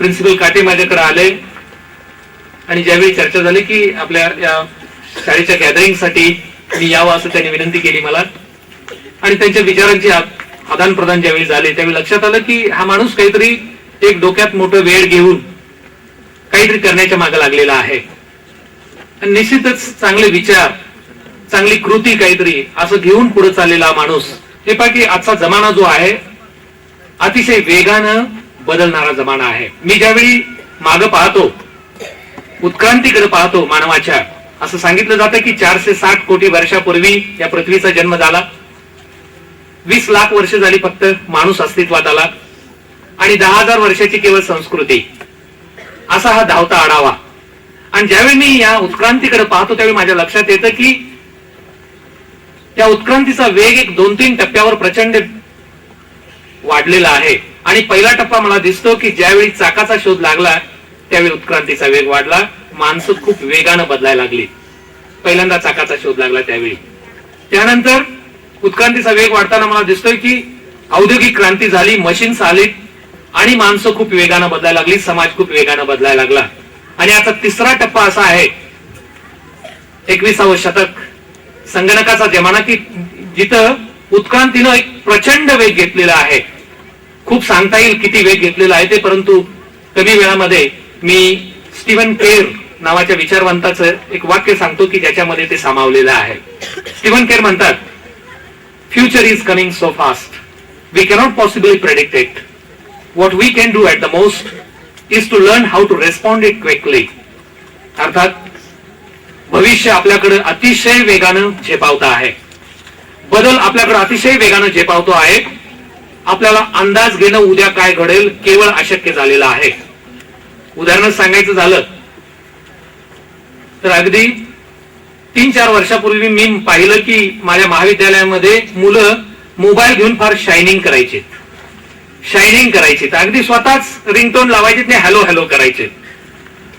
Principal काटे माझ्याकडे आले. आणि ज्यावेळी चर्चा झाली की आपल्या या शाळेच्या गॅदरिंगसाठी मी यावं असं त्यांनी विनंती केली मला. आणि त्यांच्या विचारांची आदान प्रदान ज्यावेळी झाले त्यावेळी लक्षात आलं की हा माणूस काहीतरी एक डोक्यात मोठं वेळ घेऊन काहीतरी करण्याच्या मागे लागलेला आहे. आणि निश्चितच चांगले विचार चांगली कृती काहीतरी असं घेऊन पुढे चाललेला माणूस हे पाकी आजचा जमाना जो आहे अतिशय वेगानं बदलणारा जमाना आहे. मी ज्यावेळी माग पाहतो उत्क्रांतीकडे पाहतो मानवाच्या असं सांगितलं जातं की चारशे साठ कोटी वर्षापूर्वी या पृथ्वीचा जन्म झाला. वीस लाख वर्ष झाली फक्त माणूस अस्तित्वात आला. आणि दहा हजार वर्षाची केवळ संस्कृती. असा हा धावता आढावा. आणि ज्यावेळी मी या उत्क्रांतीकडे पाहतो त्यावेळी माझ्या लक्षात येतं की त्या उत्क्रांतीचा वेग एक दोन तीन टप्प्यावर प्रचंड वाढलेला आहे. आणि पहिला टप्पा मला दिसतो की ज्यावेळी चाकाचा शोध लागला त्यावेळी उत्क्रांतीचा वेग वाढला. माणसं खूप वेगानं बदलायला लागली. पहिल्यांदा चाकाचा शोध लागला त्यावेळी. त्यानंतर उत्क्रांतीचा वेग वाढताना मला दिसतोय की औद्योगिक क्रांती झाली मशीन्स आली आणि माणसं खूप वेगानं बदलायला लागली समाज खूप वेगानं बदलायला लागला. आणि आता तिसरा टप्पा असा आहे एकविसावं शतक. संगणकाचा जमाना की जिथं उत्क्रांतीनं एक प्रचंड वेग घेतलेला आहे. खूप सांगता येईल किती वेग घेतलेला आहे ते परंतु कमी वेळामध्ये मी स्टीव्हन केर नावाच्या विचारवंताचं एक वाक्य सांगतो की ज्याच्यामध्ये ते सामावलेलं आहे. स्टीव्हन केअर म्हणतात future is coming so fast we cannot possibly predict it what we can do at the most is to learn how to respond it quickly अर्थात भविष्य आपल्याकडे अतिशय वेगानं झेपावत आहे. बदल आपल्याकडे अतिशय वेगानं झेपावतो आहे. आपल्याला अंदाज घेणं उद्या काय घडेल केवळ अशक्य झालेलं आहे. उदाहरण सांगायचं झालं तर अगदी तीन चार वर्षापूर्वी मी पाहिलं की माझ्या महाविद्यालयामध्ये मुलं मोबाईल घेऊन फार शायनिंग करायचे. शायनिंग करायची. तर अगदी स्वतःच रिंगटोन लावायचे नाही हॅलो हॅलो करायचे.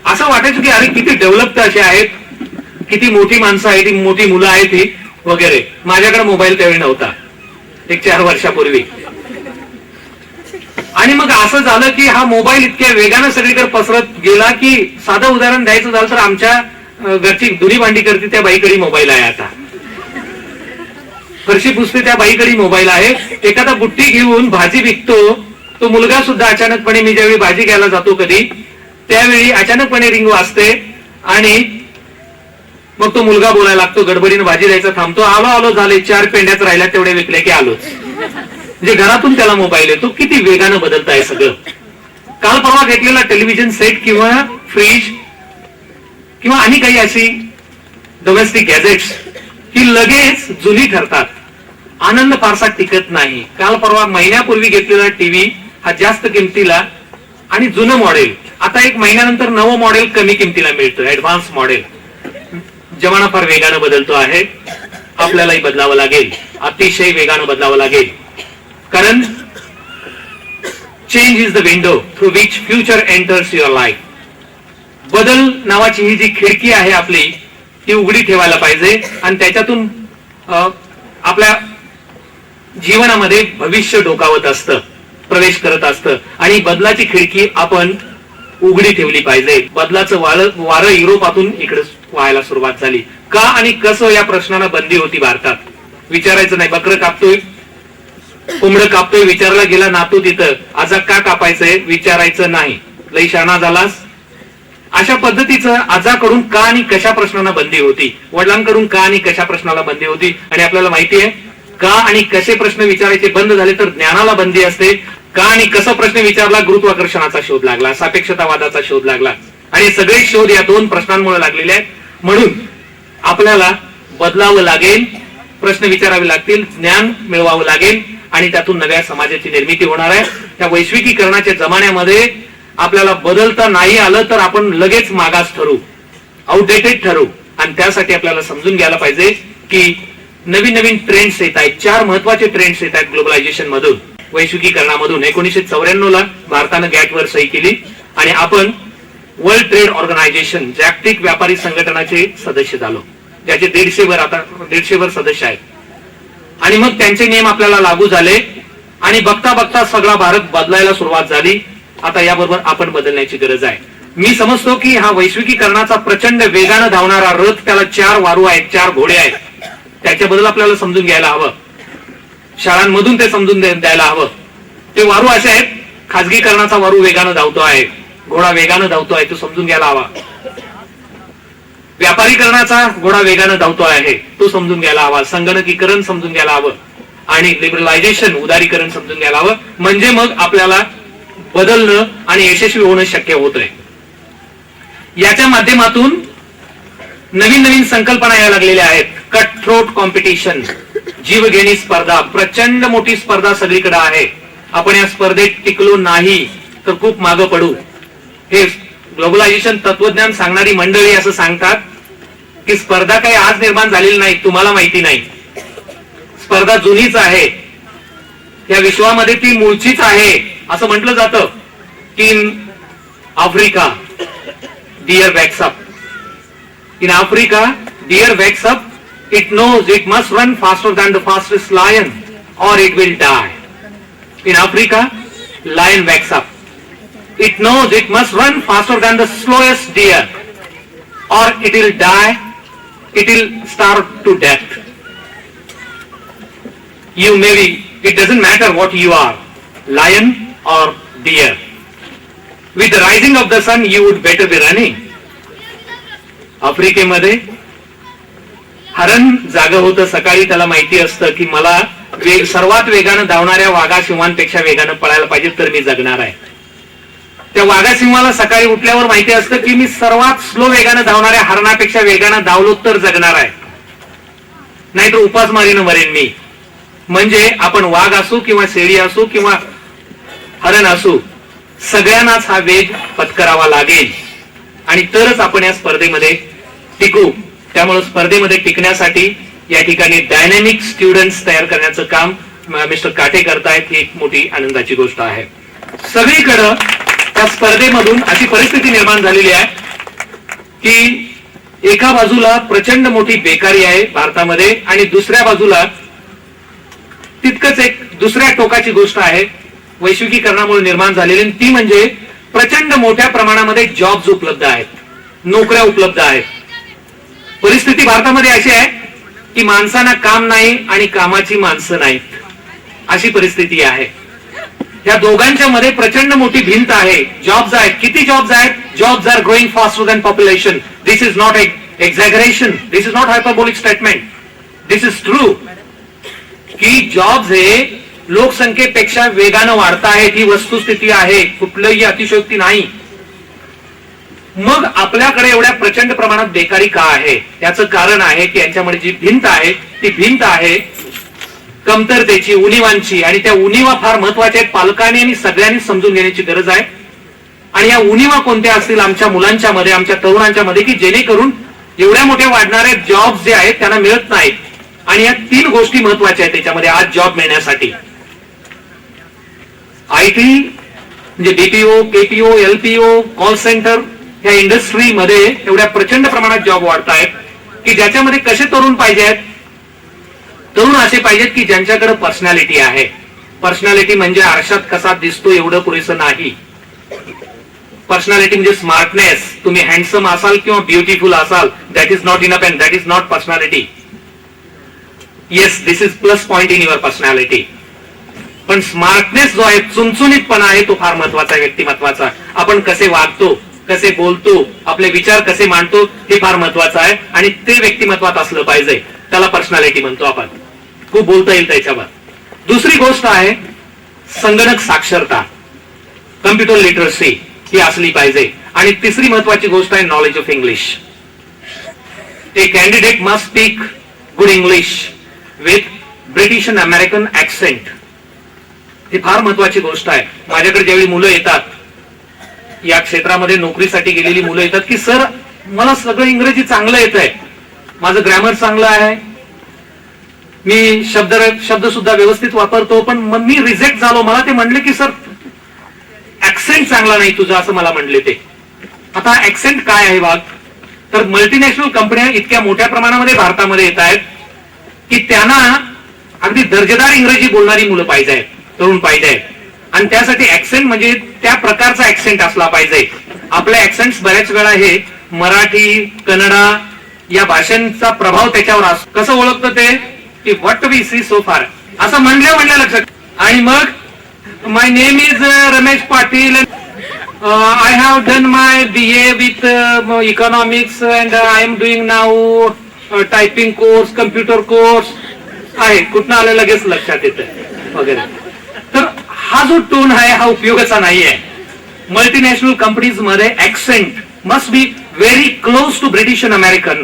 असं वाटायचं की अरे किती डेव्हलप असे आहेत किती मोठी माणसं आहेत मोठी मुलं आहेत ही वगैरे. माझ्याकडे मोबाईल त्यावेळी नव्हता. एक चार वर्षापूर्वी. आणि मग असं झालं की हा मोबाईल इतक्या वेगानं सगळीकडे पसरत गेला की साधं उदाहरण द्यायचं झालं तर आमच्या घरची धुरी भांडी करते त्या बाईकडे मोबाईल आहे आता. फरशी पुसते त्या बाईकडे मोबाईल आहे. एखादा बुट्टी घेऊन भाजी विकतो. तो मुलगा सुद्धा अचानकपणे मी ज्यावेळी भाजी घ्यायला जातो कधी त्यावेळी अचानकपणे रिंग वाजते आणि मग तो मुलगा बोलायला लागतो गडबडीने भाजी द्यायचा थांबतो. आलो आलो झाले चार पेंड्याच राहिल्या तेवढे विकले की आलोच. म्हणजे घरातून त्याला मोबाईल येतो. किती वेगानं बदलत आहे सगळं. काल परवा घेतलेला टेलिव्हिजन सेट किंवा फ्रीज किंवा आणि काही अशी डोमेस्टिक गॅजेट्स ही लगेच जुनी ठरतात. आनंद फारसा टिकत नाही. काल परवा महिन्यापूर्वी घेतलेला टीव्ही हा जास्त किमतीला आणि जुनं मॉडेल आता एक महिन्यानंतर नवं मॉडेल कमी किमतीला मिळतं ऍडव्हान्स मॉडेल जमाना फार वेगानं बदलतो आहे. आपल्यालाही बदलावं लागेल. अतिशय वेगानं बदलावं लागेल. कारण change is the window through which future enters your life बदल नावाची ही जी खिडकी आहे आपली ती उघडी ठेवायला पाहिजे आणि त्याच्यातून आपल्या जीवनामध्ये भविष्य डोकावत असतं प्रवेश करत असतं. आणि बदलाची खिडकी आपण उघडी ठेवली पाहिजे. बदलाचं वारं वारं युरोपातून इकडे व्हायला सुरुवात झाली. का आणि कसं या प्रश्नाला बंदी होती भारतात? विचारायचं नाही बकर कापतोय. कोंबड कापतोय विचारला गेला नातू तिथं. आजा का कापायचंय विचारायचं नाही. लई शाणा झालास? अशा पद्धतीचं आजाकडून का आणि कशा प्रश्नांना बंदी होती? वडिलांकडून का आणि कशा प्रश्नाला बंदी होती? आणि आपल्याला माहिती आहे का आणि कसे प्रश्न विचारायचे बंद झाले तर ज्ञानाला बंदी असते? का आणि कसा प्रश्न विचारला गुरुत्वाकर्षणाचा शोध लागला सापेक्षतावादाचा शोध लागला? आणि सगळे शोध या दोन प्रश्नांमुळे लागलेले आहेत. म्हणून आपल्याला बदलावं लागेल प्रश्न विचारावे लागतील ज्ञान मिळवावं लागेल आणि त्यातून नव्या समाजाची निर्मिती होणार आहे. त्या वैश्विकीकरणाच्या जमान्यामध्ये आपल्याला बदलता नाही आलं तर आपण लगेच मागास ठरू. आउटडेटेड ठरू. आणि त्यासाठी आपल्याला समजून घ्यायला पाहिजे की नवीन नवीन ट्रेंड्स येत आहेत. चार महत्त्वाचे ट्रेंड्स येत आहेत ग्लोबलायझेशन मधून. वैश्विकीकरणामधून. एकोणीशे चौऱ्याण्णव ला भारतानं गॅटवर सही केली. आणि आपण वर्ल्ड ट्रेड ऑर्गनायझेशन जागतिक व्यापारी संघटनाचे सदस्य झालो. ज्याचे दीडशे वर आता दीडशे वर सदस्य आहेत. आणि मग त्यांचे नियम आपल्याला लागू झाले. आणि बघता बघता सगळा भारत बदलायला सुरुवात झाली. आता याबरोबर आपण बदलण्याची गरज आहे. मी समजतो की हा वैश्विकीकरणाचा प्रचंड वेगानं धावणारा रथ त्याला चार वारू आहेत चार घोडे आहेत. त्याच्याबद्दल आपल्याला समजून घ्यायला हवं. शाळांमधून ते समजून द्यायला हवं. ते वारू असे आहेत. खाजगीकरणाचा वारू वेगानं धावतो आहे. घोडा वेगानं धावतो आहे तो समजून घ्यायला हवा. व्यापारीकरणाचा घोडा वेगानं धावतो आहे. तो समजून घ्यायला हवा. संगणकीकरण समजून घ्यायला हवं. आणि लिबरलायझेशन उदारीकरण समजून घ्यायला हवं. म्हणजे मग आपल्याला बदलणं आणि यशस्वी होणं शक्य होत आहे याच्या माध्यमातून नवीन नवीन संकल्पना यायला लागलेल्या आहेत. कट थ्रोट कॉम्पिटिशन जीवघेणी स्पर्धा प्रचंड मोठी स्पर्धा सगळीकडे आहे. आपण या स्पर्धेत टिकलो नाही तर खूप मागं पडू. हे ग्लोबलायझेशन तत्वज्ञान सांगणारी मंडळी असं सांगतात की स्पर्धा काही आज निर्माण झालेली नाही तुम्हाला माहिती नाही. स्पर्धा जुनीच आहे. या विश्वामध्ये ती मूळचीच आहे असं म्हटलं जातं. की in Africa deer wakes up in Africa deer wakes up it knows it must run faster than the fastest lion lion it will die in Africa lion wakes up. It knows it must run faster than the slowest deer or it will die, it will starve to death. You may be, it doesn't matter what you are, lion or deer. With the rising of the sun, you would better be running. आफ्रिकेमध्ये हरण जाग होतं सकाळी त्याला माहिती असतं की मला वेग सर्वात वेगानं धावणाऱ्या वाघा शिवांपेक्षा वेगानं पळायला पाहिजे तर मी जगणार आहे त्या वाघासिंहाला सकाळी उठल्यावर माहिती असतं की मी सर्वात स्लो वेगानं धावणाऱ्या हरणापेक्षा वेगानं धावलो तर जगणार आहे. नाहीतर उपासमारीनं मरेन मी. म्हणजे आपण वाघ असू किंवा शेळी असू किंवा हरण असू सगळ्यांनाच हा वेग पत्करावा लागेल. आणि तरच आपण या स्पर्धेमध्ये टिकू. त्यामुळे स्पर्धेमध्ये टिकण्यासाठी या ठिकाणी डायनॅमिक स्टुडंट्स तयार करण्याचं काम मिस्टर काटे करतायत ही एक मोठी आनंदाची गोष्ट आहे. सगळीकडं त्या स्पर्धेमधून अशी परिस्थिती निर्माण झालेली आहे की एका बाजूला प्रचंड मोठी बेकारी आहे भारतामध्ये आणि दुसऱ्या बाजूला तितकंच एक दुसऱ्या टोकाची गोष्ट आहे वैश्विकीकरणामुळे निर्माण झालेली ती म्हणजे प्रचंड मोठ्या प्रमाणामध्ये जॉब्स उपलब्ध आहेत नोकऱ्या उपलब्ध आहेत. परिस्थिती भारतामध्ये अशी आहे की माणसांना काम नाही आणि कामाची माणसं नाहीत. अशी परिस्थिती आहे. या दोघांच्या मध्ये प्रचंड मोठी भिंत आहे. जॉब्स आहेत. किती जॉब्स आहेत? Jobs are growing faster than population this is not exaggeration this is not hyperbolic statement this is true की जॉब्स हे लोकसंख्येपेक्षा वेगानं वाढत आहेत. ही वस्तुस्थिती आहे. कुठलंही अतिशयोक्ती नाही. मग आपल्याकडे एवढ्या प्रचंड प्रमाणात बेकारी का आहे? याचं कारण आहे की यांच्यामध्ये जी भिंत आहे ती भिंत आहे कमतरतेची उणीवांची आणि त्या उणीवा फार महत्त्वाच्या आहेत. पालकांनी आणि सगळ्यांनी समजून घेण्याची गरज आहे. आणि या उणीवा कोणत्या असतील आमच्या मुलांच्या मध्ये आमच्या तरुणांच्या मध्ये की जेणेकरून एवढ्या मोठ्या वाढणारे जॉब जे आहेत त्यांना मिळत नाहीत. आणि या तीन गोष्टी महत्त्वाच्या आहेत त्याच्यामध्ये आज जॉब मिळण्यासाठी. आय टी म्हणजे DPO KPO LPO call centre या इंडस्ट्रीमध्ये एवढ्या प्रचंड प्रमाणात जॉब वाढत आहेत की ज्याच्यामध्ये कसे तरुण पाहिजे आहेत तरुण असे पाहिजेत की ज्यांच्याकडे पर्सनॅलिटी आहे. पर्सनॅलिटी म्हणजे आरशात कसा दिसतो एवढं पुरेसं नाही. पर्सनॅलिटी म्हणजे स्मार्टनेस तुम्ही हँडसम असाल किंवा ब्युटिफुल असाल that is not enough and that is not personality yes this is plus point in your personality पण स्मार्टनेस जो आहे चुनचुनीतपणा आहे तो फार महत्त्वाचा आहे व्यक्तिमत्वाचा. आपण कसे वागतो कसे बोलतो आपले विचार कसे मांडतो हे फार महत्वाचं आहे. आणि ते व्यक्तिमत्वात असलं पाहिजे. त्याला पर्सनॅलिटी म्हणतो आपण. खूप बोलता येईल त्याच्यावर. दुसरी गोष्ट आहे संगणक साक्षरता. कम्प्युटर लिटरसी ही असली पाहिजे. आणि तिसरी महत्वाची गोष्ट आहे knowledge of English a candidate must speak good English with British and American accent ही फार महत्वाची गोष्ट आहे. माझ्याकडे ज्यावेळी मुलं येतात या क्षेत्रामध्ये नोकरीसाठी गेलेली मुलं येतात की सर मला सगळं इंग्रजी चांगलं येत आहे माझं ग्रॅमर चांगलं आहे. मी शब्द शब्द सुद्धा व्यवस्थित वापरतो पण मग मी रिजेक्ट झालो. मला ते म्हणले की सर ऍक्सेंट चांगला नाही तुझा असं मला म्हणले ते. आता ऍक्सेंट काय आहे वाघ तर मल्टीनॅशनल कंपन्या इतक्या मोठ्या प्रमाणामध्ये भारतामध्ये येत आहेत की त्यांना अगदी दर्जेदार इंग्रजी बोलणारी मुलं पाहिजे आहेत तरुण पाहिजे आहेत. आणि त्यासाठी ऍक्सेंट म्हणजे त्या प्रकारचा ऍक्सेंट असला पाहिजे. आपले ऍक्सेंट बऱ्याच वेळा हे मराठी कन्नडा या भाषांचा प्रभाव त्याच्यावर असतो कसं ओळखतं ते? की व्हॉट वी सी सो फार असं म्हणल्या म्हणल्या लक्षात. आणि मग my name is Ramesh Patil I have done my B A with economics and I am doing now typing course computer course आहे कुठनं आलं लगेच लक्षात येतं. वगैरे. तर हा जो टोन आहे हा उपयोगाचा नाही आहे मल्टीनॅशनल कंपनीजमध्ये accent must be very close to British and American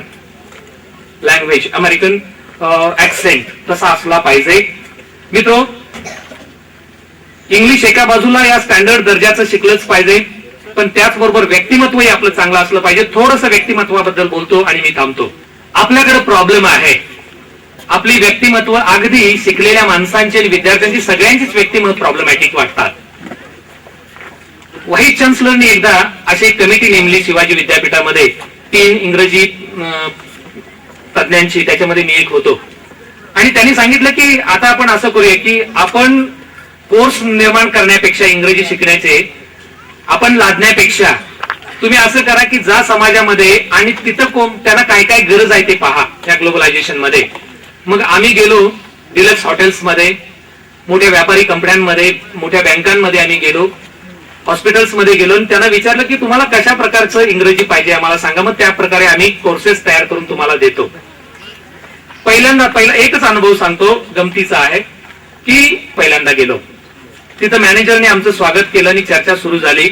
language American accent तसा असला पाहिजे. मित्रो इंग्लिश एका बाजूला या स्टँडर्ड दर्जाचं शिकलंच पाहिजे. पण त्याचबरोबर व्यक्तिमत्वही आपलं चांगलं असलं पाहिजे. थोडस व्यक्तिमत्वाबद्दल बोलतो आणि मी थांबतो. आपल्याकडे प्रॉब्लेम आहे. आपली व्यक्तिमत्व अगदी शिकलेल्या माणसांची आणि विद्यार्थ्यांची सगळ्यांचीच व्यक्तिमत्व प्रॉब्लेमॅटिक वाटतात. व्हाईस चान्सलरनी एकदा अशी एक कमिटी नेमली शिवाजी विद्यापीठामध्ये. तीन इंग्रजी तज्ञांशी त्याच्यामध्ये मी एक होतो. आणि त्यांनी सांगितलं की आता आपण असं करूया की आपण कोर्स निर्माण करण्यापेक्षा इंग्रजी शिकण्याचे आपण लादण्यापेक्षा तुम्ही असं करा की जा समाजामध्ये आणि तिथं कोण त्यांना काय काय गरज आहे ते पहा या ग्लोबलायझेशनमध्ये मग आम्ही गेलो डिलक्स हॉटेल्समध्ये मोठ्या व्यापारी कंपन्यांमध्ये मोठ्या बँकांमध्ये आम्ही गेलो हॉस्पिटल्समध्ये गेलो आणि त्यांना विचारलं की तुम्हाला कशा प्रकारचं इंग्रजी पाहिजे आम्हाला सांगा. मग त्या प्रकारे आम्ही कोर्सेस तयार करून तुम्हाला देतो. पहिल्यांदा पहिला एकच अनुभव सांगतो गमतीचा आहे की पहिल्यांदा गेलो. तिथं मॅनेजरने आमचं स्वागत केलं आणि चर्चा सुरू झाली.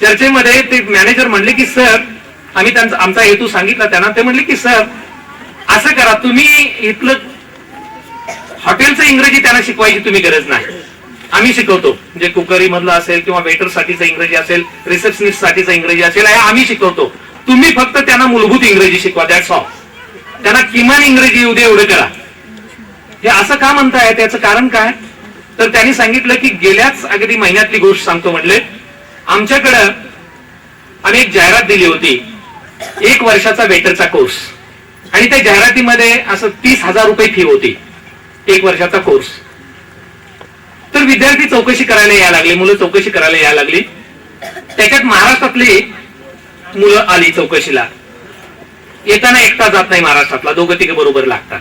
चर्चेमध्ये ते मॅनेजर म्हणले की सर आम्ही त्यांचा आमचा हेतू सांगितला त्यांना. ते म्हणले की सर असं करा तुम्ही इथलं हॉटेलचं इंग्रजी त्यांना शिकवायची तुम्ही गरज नाही. आम्ही शिकवतो. म्हणजे कुकरी मधलं असेल किंवा वेटर साठीचं इंग्रजी असेल रिसेप्शनिस्ट साठीचं इंग्रजी असेल आम्ही शिकवतो. तुम्ही फक्त त्यांना मूलभूत इंग्रजी शिकवा दॅट्स ऑल त्यांना किमान इंग्रजी येऊ दे एवढं करा. हे असं का म्हणताय? त्याचं कारण काय? तर त्यांनी सांगितलं की गेल्याच अगदी महिन्यातली गोष्ट सांगतो म्हटले. आमच्याकडं आम्ही एक जाहिरात दिली होती. एक वर्षाचा वेटरचा कोर्स आणि त्या जाहिरातीमध्ये असं तीस हजार रुपये फी होती. एक वर्षाचा कोर्स तर विद्यार्थी चौकशी करायला यायला लागले मुलं चौकशी करायला यायला लागली. त्याच्यात महाराष्ट्रातली मुलं आली चौकशीला. येताना एकटा जात नाही महाराष्ट्रातला. दोघं तिघं बरोबर लागतात.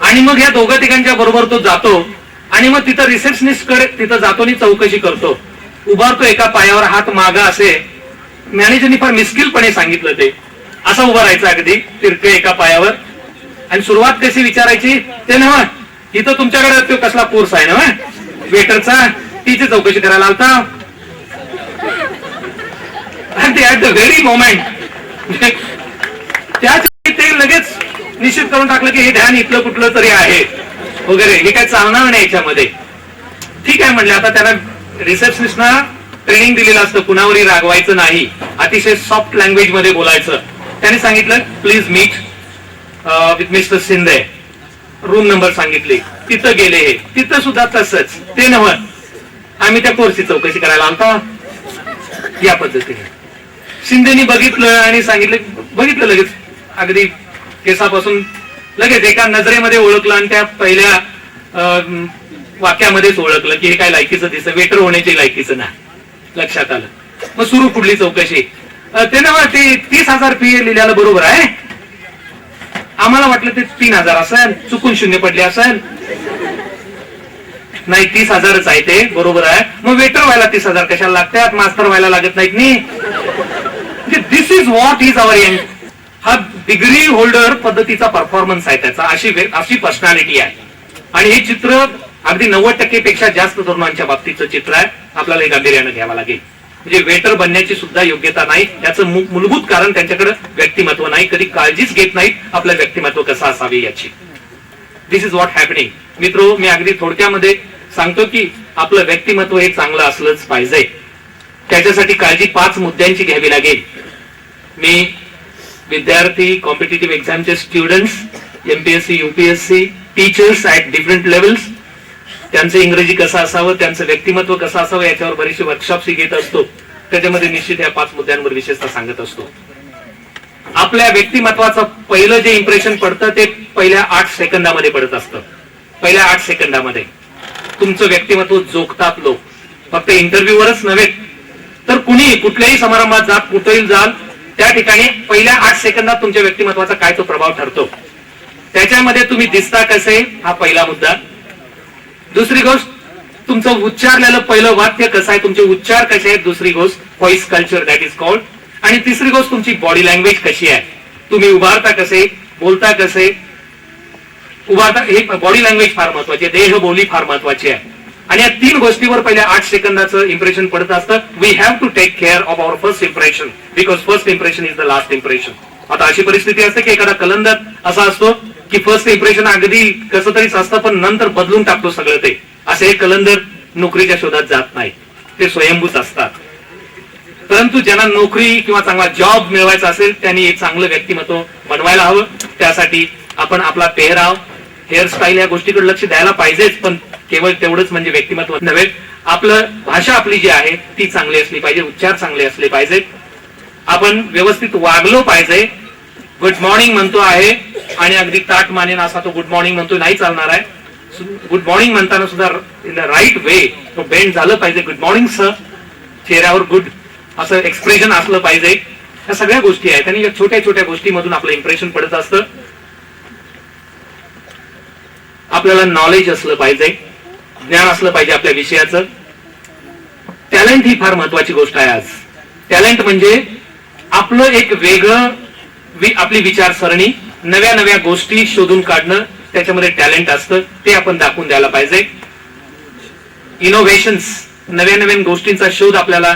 आणि मग या दोघं तिघांच्या बरोबर तो जातो आणि मग तिथं रिसेप्शनिस्टकडे तिथं जातो आणि चौकशी करतो. उभारतो एका पायावर हात मागा असे. मॅनेजरनी फार मिस्किलपणे सांगितलं ते. असं उभं राहायचं अगदी तिरके एका पायावर. आणि सुरुवात कशी विचारायची? ते ना इथं तुमच्याकडे तो कसला कोर्स आहे ना वेटरचा तिची चौकशी करायला आलता. आणि ते ऍट द व्हेरी मोमेंट त्याच ते लगेच निश्चित करून टाकलं की हे ध्यान इथलं कुठलं तरी आहे. वगैरे. हे काय चालणार नाही याच्यामध्ये. ठीक आहे म्हणले. आता त्यांना रिसेप्शनिस्टना ट्रेनिंग दिलेलं असतं. कुणावरही रागवायचं नाही. अतिशय सॉफ्ट लँग्वेजमध्ये बोलायचं. त्याने सांगितलं please meet with mister Shinde room number सांगितली. तिथं गेले हे. तिथं सुद्धा तसंच. ते नव आम्ही त्या कोर्सची चौकशी करायला आलता. या पद्धतीने. शिंदेनी बघितलं आणि सांगितलं बघितलं लगेच. अगदी केसापासून लगेच एका नजरेमध्ये ओळखलं आणि त्या पहिल्या वाक्यामध्येच ओळखलं की हे काय लायकीचं दिसतं वेटर होण्याची लायकीचं ना लक्षात आलं. मग सुरू पुढली चौकशी? ते ना ते तीस हजार फी लिहिल्याला बरोबर आहे. आम्हाला वाटलं ते तीन हजार असेल चुकून शून्य पडले असेल. नाही तीस हजारच आहे ते बरोबर आहे. मग वेटर व्हायला तीस हजार कशाला लागतात? मास्तर व्हायला लागत नाहीत नी. This is what is our end हा डिग्री होल्डर पद्धतीचा परफॉर्मन्स आहे त्याचा. अशी अशी पर्सनॅलिटी आहे. आणि हे चित्र अगदी नव्वद टक्के पेक्षा जास्त तरुणांच्या बाबतीचं चित्र आहे. आपल्याला हे गांभीर्यानं घ्यावं लागेल. म्हणजे वेटर बनण्याची सुद्धा योग्यता नाही. याचं मूलभूत कारण त्यांच्याकडे व्यक्तिमत्व नाही. कधी काळजीच घेत नाहीत आपलं व्यक्तिमत्व कसं असावे याची. दिस इज व्हॉट हॅपनिंग मित्रो मी अगदी थोडक्यामध्ये सांगतो की आपलं व्यक्तिमत्व हे चांगलं असलंच पाहिजे. त्याच्यासाठी काळजी पाच मुद्द्यांची घ्यावी लागेल. मी विद्यार्थी competitive एक्झामचे students MPSC UPSC teachers at different levels त्यांचं इंग्रजी कसं असावं त्यांचं व्यक्तिमत्व कसं असावं याच्यावर बरेचसे वर्कशॉप्स घेत असतो. त्याच्यामध्ये निश्चित या पाच मुद्द्यांवर विशेषतः सांगत असतो. आपल्या व्यक्तिमत्वाचं पहिलं जे इम्प्रेशन पडतं ते पहिल्या आठ सेकंदामध्ये पडत असतं. पहिल्या आठ सेकंदामध्ये. तुमचं व्यक्तिमत्व जोखतात लोक फक्त इंटरव्ह्यूवरच नव्हे तर कुणी कुठल्याही समारंभात जात कुठेही जाल त्या ठिकाणी पहिल्या आठ सेकंदात तुमच्या व्यक्तिमत्वाचा काय तो प्रभाव ठरतो? त्याच्यामध्ये तुम्ही दिसता कसे? हा पहिला मुद्दा. दुसरी गोष्ट तुमचं उच्चारलेलं पहिलं वाक्य कसं आहे? तुमचे उच्चार कसे आहेत? दुसरी गोष्ट voice culture that is called आणि तिसरी गोष्ट तुमची बॉडी लँग्वेज कशी आहे? तुम्ही उभारता कसे? बोलता कसे? उभारता हे बॉडी लँग्वेज फार महत्वाची आहे. देह बोली फार महत्वाची आहे. आणि या तीन गोष्टीवर पहिल्या आठ सेकंदाचं इम्प्रेशन पडत असतं. We have to take care of our first impression because first impression is the last impression आता अशी परिस्थिती असते की एखादा कलंदर असा असतो की फर्स्ट इम्प्रेशन अगदी कसं तरीच असतं पण नंतर बदलून टाकतो सगळं ते. असे हे कलंदर नोकरीच्या शोधात जात नाही. ते स्वयंभूच असतात. परंतु ज्यांना नोकरी किंवा चांगला जॉब मिळवायचा असेल त्यांनी एक चांगलं व्यक्तिमत्व बनवायला हवं. त्यासाठी आपण आपला पेहराव हेअरस्टाईल या गोष्टीकडे लक्ष द्यायला पाहिजेच पण केवळ तेवढंच म्हणजे व्यक्तिमत्व नव्हे आपलं भाषा आपली जी आहे ती चांगली असली पाहिजे उच्चार चांगले असले पाहिजेत आपण व्यवस्थित वागलो पाहिजे. गुड मॉर्निंग म्हणतो आहे आणि अगदी ताट मानेन असा तो गुड मॉर्निंग म्हणतो नाही चालणार आहे. गुड मॉर्निंग म्हणताना सुद्धा इन द राईट वे तो बेंड झालं पाहिजे. गुड मॉर्निंग सर चेहऱ्यावर गुड असं एक्सप्रेशन असलं पाहिजे. या सगळ्या गोष्टी आहेत आणि या छोट्या छोट्या गोष्टीमधून आपलं इम्प्रेशन पडत असतं. आपल्याला नॉलेज असलं पाहिजे. ज्ञान असलं पाहिजे आपल्या विषयाचं. टॅलेंट ही फार महत्वाची गोष्ट आहे आज. टॅलेंट म्हणजे आपलं एक वेगळं वी, आपली विचारसरणी नव्या नव्या गोष्टी शोधून काढणं त्याच्यामध्ये टॅलेंट असतं ते आपण दाखवून द्यायला पाहिजे. इनोव्हेशन्स नव्या नवीन गोष्टींचा शोध आपल्याला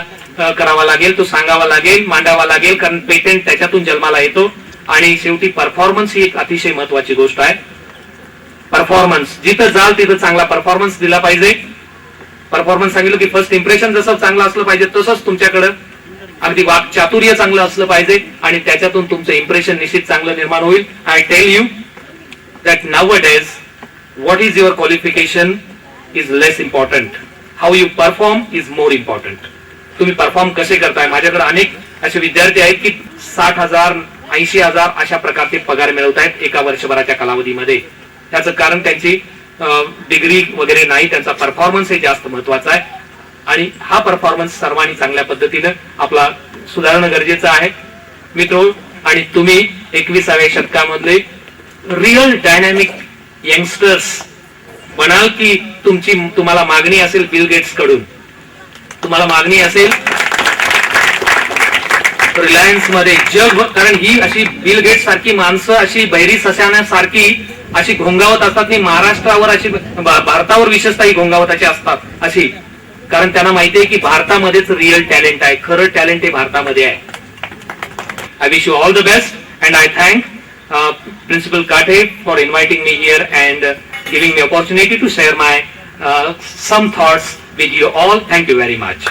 करावा लागेल तो सांगावा लागेल मांडावा लागेल कारण पेटंट त्याच्यातून जन्माला येतो. आणि शेवटी परफॉर्मन्स ही एक अतिशय महत्वाची गोष्ट आहे. परफॉर्मन्स जिथं जाल तिथं चांगला परफॉर्मन्स दिला पाहिजे. परफॉर्मन्स सांगितलं की फर्स्ट इम्प्रेशन जसं चांगलं असलं पाहिजे तसंच तुमच्याकडं अगदी वाक चातुर्य चांगलं असलं पाहिजे आणि त्याच्यातून तुमचं इम्प्रेशन निश्चित चांगलं निर्माण होईल. I tell you that nowadays what is your qualification is less important how you perform is more important तुम्ही परफॉर्म कसे करताय? माझ्याकडे अनेक असे विद्यार्थी आहेत की साठ हजार ऐंशी हजार अशा प्रकारचे पगार मिळवत आहेत एका वर्षभराच्या कालावधीमध्ये. त्याचं कारण त्यांची डिग्री वगैरे नाही त्यांचा परफॉर्मन्स हे जास्त महत्त्वाचा आहे. आणि हा परफॉर्मन्स सर्वांनी चांगल्या पद्धतीनं आपला सुधारणं गरजेचं आहे. मित्र आणि तुम्ही एकविसाव्या शतकामधले रिअल डायनॅमिक यंगस्टर्स म्हणाल की तुमची तुम्हाला मागणी असेल बिल गेट्सकडून तुम्हाला मागणी असेल रिलायन्समध्ये जग कारण ही अशी बिल गेट्स सारखी माणसं अशी बहिरी सारखी अशी घोंगावत असतात आणि महाराष्ट्रावर अशी भारतावर विशेषतः ही घोंगावत अशी असतात अशी. कारण त्यांना माहिती आहे की भारतामध्येच रिअल टॅलेंट आहे खरं टॅलेंट हे भारतामध्ये आहे. I wish you all the best and I thank principal Kathe for inviting me here and giving me opportunity to share my some thoughts with you all thank you very much